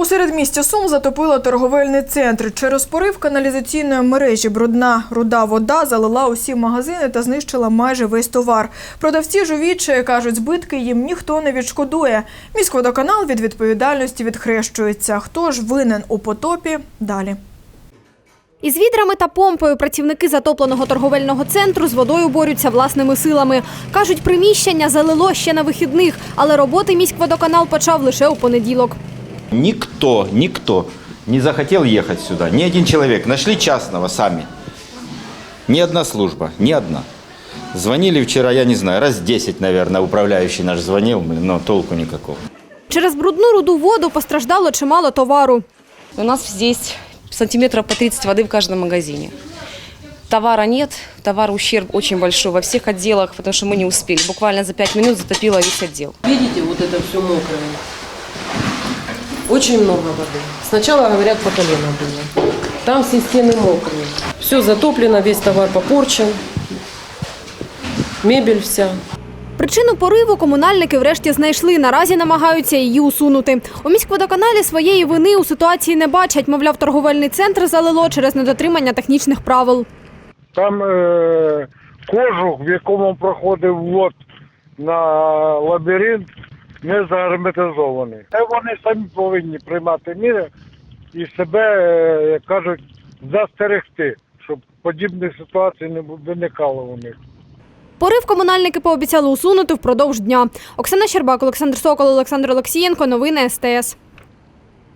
У середмісті Сум затопило торговельний центр. Через порив каналізаційної мережі брудна руда вода залила усі магазини та знищила майже весь товар. Продавці ж у відчаї кажуть, збитки їм ніхто не відшкодує. Міськводоканал від відповідальності відхрещується. Хто ж винен у потопі? Далі. Із відрами та помпою працівники затопленого торговельного центру з водою борються власними силами. Кажуть, приміщення залило ще на вихідних, але роботи міськводоканал почав лише у понеділок. Никто, никто не захотел ехать сюда. Ни один человек. Нашли частного сами. Ни одна служба, ни одна. Звонили вчера, я не знаю, раз 10, наверное, управляющий наш звонил, но толку никакого. Через брудну руду воду постраждало чимало товару. У нас здесь сантиметров по 30 воды в каждом магазине. Товара нет, товар ущерб очень большой во всех отделах, потому что мы не успели. Буквально за 5 минут затопило весь отдел. Видите, вот это все мокрое. Очень много воды. Сначала, говорят, по колено было. Там все стены мокрые. Все затоплено, весь товар попорчен. Мебель вся. Причину пориву комунальники врешті знайшли. Наразі намагаються її усунути. У міськводоканалі своєї вини у ситуації не бачать. Мовляв, торговельний центр залило через недотримання технічних правил. Там е, кожух, в якому проходив лот на лабіринт, не загерметизований. Це вони самі повинні приймати міри і себе, е, як кажуть, застерегти, щоб подібних ситуацій не виникало у них. Порив комунальники пообіцяли усунути впродовж дня. Оксана Щербак, Олександр Сокол, Олександр Олексієнко. Новини СТС.